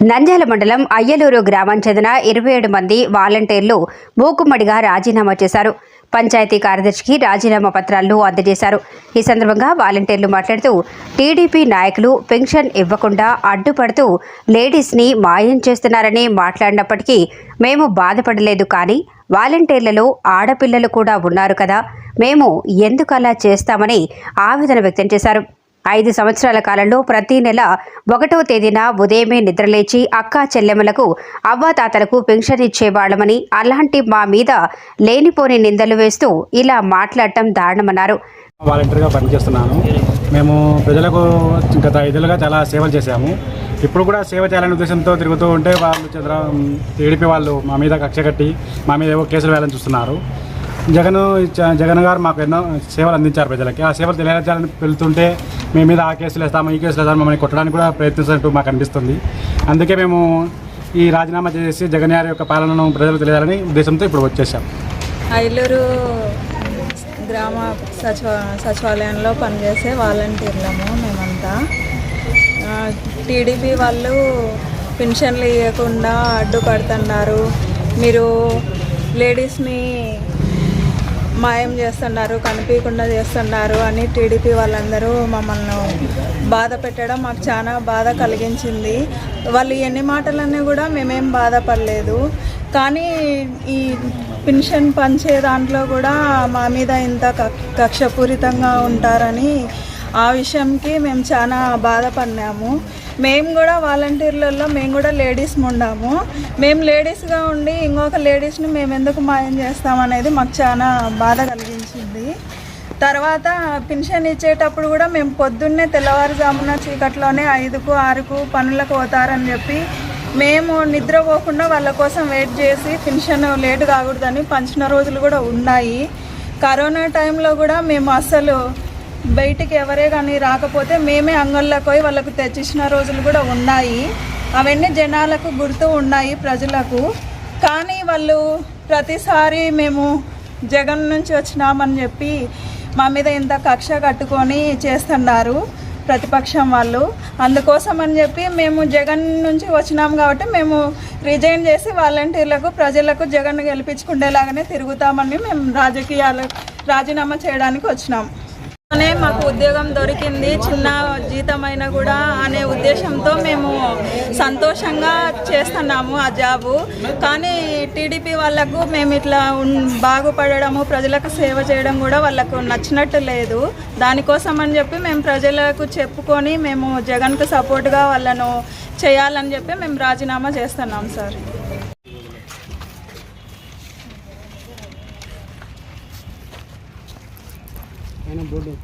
నంద్యాల మండలం అయ్యలూరు గ్రామం చెందిన ఇరవై ఏడు మంది వాలంటీర్లు మూకుమ్మడిగా రాజీనామా చేశారు. పంచాయతీ కార్యదర్శికి రాజీనామా పత్రాలను అందజేశారు. ఈ సందర్భంగా వాలంటీర్లు మాట్లాడుతూ టీడీపీ నాయకులు పెన్షన్ ఇవ్వకుండా అడ్డుపడుతూ లేడీస్ని మాయం చేస్తున్నారని మాట్లాడినప్పటికీ మేము బాధపడలేదు కానీ వాలంటీర్లలో ఆడపిల్లలు కూడా ఉన్నారు కదా మేము ఎందుకు అలా చేస్తామని ఆవేదన వ్యక్తం చేశారు. ఐదు సంవత్సరాల కాలంలో ప్రతి నెల ఒకటో తేదీన ఉదయమే నిద్రలేచి అక్కా చెల్లెమ్మలకు అవ్వాతాతలకు పెన్షన్ ఇచ్చేవాళ్ళమని అలాంటి మా మీద లేనిపోని నిందలు వేస్తూ ఇలా మాట్లాడటం దారుణమన్నారు. వాలంటీర్గా పనిచేస్తున్నాను. మేము ప్రజలకు గత ఐదేళ్ళుగా చాలా సేవలు చేశాము. ఇప్పుడు కూడా సేవ చేయాలనే ఉద్దేశంతో తిరుగుతూ ఉంటే వాళ్ళు చంద్ర టీడీపీ వాళ్ళు మా మీద కక్ష కట్టి మా మీద ఏవో కేసులు వేయాలని చూస్తున్నారు. జగన్ జగన్ గారు మాకు ఎన్నో సేవలు అందించారు ప్రజలకి. ఆ సేవలు తెలియజేయాలని వెళ్తుంటే మీ మీద ఆ కేసులు వేస్తాము ఈ కేసులు వేస్తాము మమ్మల్ని కొట్టడానికి కూడా ప్రయత్నిస్తున్నట్టు మాకు అనిపిస్తుంది. అందుకే మేము ఈ రాజీనామా చేసి జగన్ గారి యొక్క పాలనను ప్రజలకు తెలియాలని ఉద్దేశంతో ఇప్పుడు వచ్చేసాం. ఐలూరు గ్రామ సచివ సచివాలయంలో పనిచేసే వాలంటీర్లము మేమంతా. టీడీపీ వాళ్ళు పెన్షన్లు ఇవ్వకుండా అడ్డుపడుతున్నారు. మీరు లేడీస్ని మాయం చేస్తున్నారు కనిపించకుండా చేస్తున్నారు అని టీడీపీ వాళ్ళందరూ మమ్మల్ని బాధ పెట్టడం మాకు చాలా బాధ కలిగించింది. వాళ్ళు ఎన్ని మాటలన్నీ కూడా మేమేం బాధపడలేదు. కానీ ఈ పెన్షన్ పంచే దాంట్లో కూడా మా మీద ఇంత కక్షపూరితంగా ఉంటారని ఆ విషయంకి మేము చాలా బాధపడినాము. మేము కూడా వాలంటీర్లలో మేము కూడా లేడీస్ ఉండాము మేము లేడీస్గా ఉండి ఇంకొక లేడీస్ని మేము ఎందుకు మాయం చేస్తామనేది మాకు చాలా బాధ కలిగించింది. తర్వాత పెన్షన్ ఇచ్చేటప్పుడు కూడా మేము పొద్దున్నే తెల్లవారుజామున చీకట్లోనే ఐదుకు ఆరుకు పనులకు పోతారని చెప్పి మేము నిద్రపోకుండా వాళ్ళ కోసం వెయిట్ చేసి పెన్షన్ లేట్ కాకూడదని పంచిన రోజులు కూడా ఉన్నాయి. కరోనా టైంలో కూడా మేము అస్సలు బయటికి ఎవరే కానీ రాకపోతే మేమే అంగంలోకి పోయి వాళ్ళకు తెచ్చిచ్చిన రోజులు కూడా ఉన్నాయి. అవన్నీ జనాలకు గుర్తు ఉన్నాయి ప్రజలకు. కానీ వాళ్ళు ప్రతిసారి మేము జగన్ నుంచి వచ్చినామని చెప్పి మా మీద ఇంత కక్ష కట్టుకొని చేస్తున్నారు ప్రతిపక్షం వాళ్ళు. అందుకోసం అని చెప్పి మేము జగన్ నుంచి వచ్చినాం కాబట్టి మేము రిజైన్ చేసి వాలంటీర్లకు ప్రజలకు జగన్ గెలిపించుకునేలాగానే తిరుగుతామని మేము రాజకీయాలు రాజీనామా చేయడానికి వచ్చినాం. మాకు ఉద్యోగం దొరికింది. చిన్న జీతమైనా కూడా అనే ఉద్దేశంతో మేము సంతోషంగా చేస్తున్నాము ఆ జాబు. కానీ టీడీపీ వాళ్ళకు మేము ఇట్లా ఉన్- బాగుపడడము ప్రజలకు సేవ చేయడం కూడా వాళ్ళకు నచ్చినట్టు లేదు. దానికోసం అని చెప్పి మేము ప్రజలకు చెప్పుకొని మేము జగన్కు సపోర్ట్గా వాళ్ళను చేయాలని చెప్పి మేము రాజీనామా చేస్తున్నాం సార్. है ना बोलो